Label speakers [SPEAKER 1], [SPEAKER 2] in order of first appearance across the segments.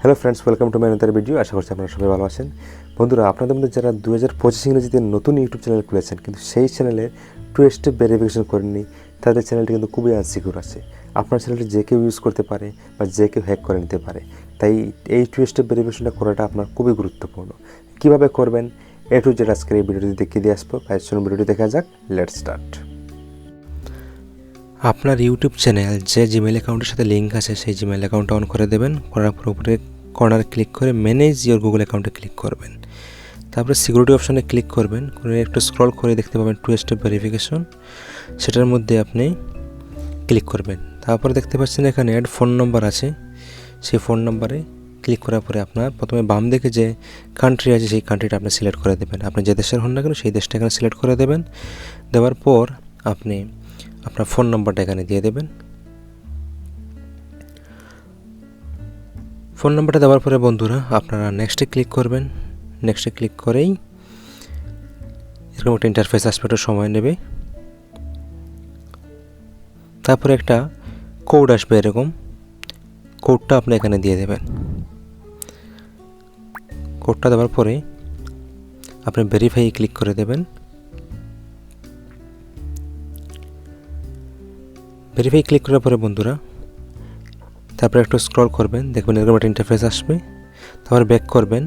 [SPEAKER 1] Hello friends welcome to my নতার video আশা করছি আপনারা সবাই ভালো আছেন। বন্ধুরা, আপনাদের মধ্যে যারা দু হাজার পঁচিশ ইংরেজিতে নতুন ইউটিউব চ্যানেল খুলেছেন, কিন্তু সেই চ্যানেলে টু স্টেপ ভেরিফিকেশন করেননি, তাদের চ্যানেলটি কিন্তু খুবই আনসিকিউর আছে। আপনার চ্যানেলটি যে কেউ ইউজ করতে পারে বা যে কেউ হ্যাক করে নিতে পারে। তাই এই টু স্টেপ ভেরিফিকেশনটা করাটা আপনার খুবই গুরুত্বপূর্ণ। কীভাবে করবেন? এ টু জেড আজকের এই ভিডিওটি দেখিয়ে দিয়ে আসব। তাই চলুন ভিডিওটি দেখা যাক। লেট স্টার্ট আপনার ইউটিউব চ্যানেল যে জিমেল অ্যাকাউন্টের সাথে লিঙ্ক আছে, সেই জিমেল অ্যাকাউন্টটা অন করে দেবেন। করার পর উপরে কর্নার ক্লিক করে ম্যানেজ ইওর গুগল অ্যাকাউন্টে ক্লিক করবেন। তারপরে সিকিউরিটি অপশানে ক্লিক করবেন। করে একটু স্ক্রল করে দেখতে পাবেন টু স্টেপ ভেরিফিকেশন সেটার মধ্যে আপনি ক্লিক করবেন। তারপরে দেখতে পাচ্ছেন এখানে অ্যাড ফোন নম্বর আছে। সেই ফোন নম্বরে ক্লিক করার পরে আপনার প্রথমে বাম দিকে যে কান্ট্রি আছে, সেই কান্ট্রিটা আপনি সিলেক্ট করে দেবেন। আপনি যে দেশের হন না কেন, সেই দেশটা এখানে সিলেক্ট করে দেবেন। দেওয়ার পর আপনি আপনার ফোন নম্বরটা এখানে দিয়ে দেবেন। ফোন নাম্বারটা দেওয়ার পরে বন্ধুরা আপনারা নেক্সটে ক্লিক করবেন। নেক্সটে ক্লিক করেই এরকম একটা ইন্টারফেস আসবে, একটু সময় নেবে। তারপরে একটা কোড আসবে এরকম। কোডটা আপনি এখানে দিয়ে দেবেন। কোডটা দেওয়ার পরে আপনি ভেরিফাই ক্লিক করে দেবেন। ভেরিফাই ক্লিক করার পরে বন্ধুরা, তারপরে একটু স্ক্রল করবেন, দেখবেন এরকম একটা ইন্টারফেস আসবে। তারপর ব্যাক করবেন।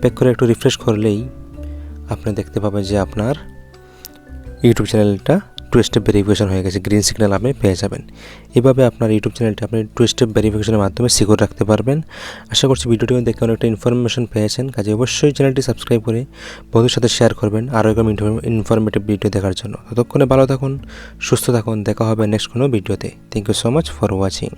[SPEAKER 1] ব্যাক করে একটু রিফ্রেশ করলেই আপনি দেখতে পাবেন যে আপনার ইউটিউব চ্যানেলটা টু স্টেপ ভেরিফিকেশন হয়ে গেছে গ্রিন সিগন্যাল আপনি পেয়ে যাবেন। এভাবে আপনার ইউটিউব চ্যানেলটি আপনি টু স্টেপ ভেরিফিকেশনের মাধ্যমে সিকিউর রাখতে পারবেন। আশা করছি ভিডিওটি দেখে অনেকটা ইনফরমেশন পেয়েছেন, কাজে অবশ্যই চ্যানেলটি সাবস্ক্রাইব করে বন্ধুর সাথে শেয়ার করবেন আরও এরকম ইনফরমেটিভ ভিডিও দেখার জন্য। ততক্ষণে ভালো থাকুন, সুস্থ থাকুন, দেখা হবে নেক্সট কোনো ভিডিওতে thank you so much for watching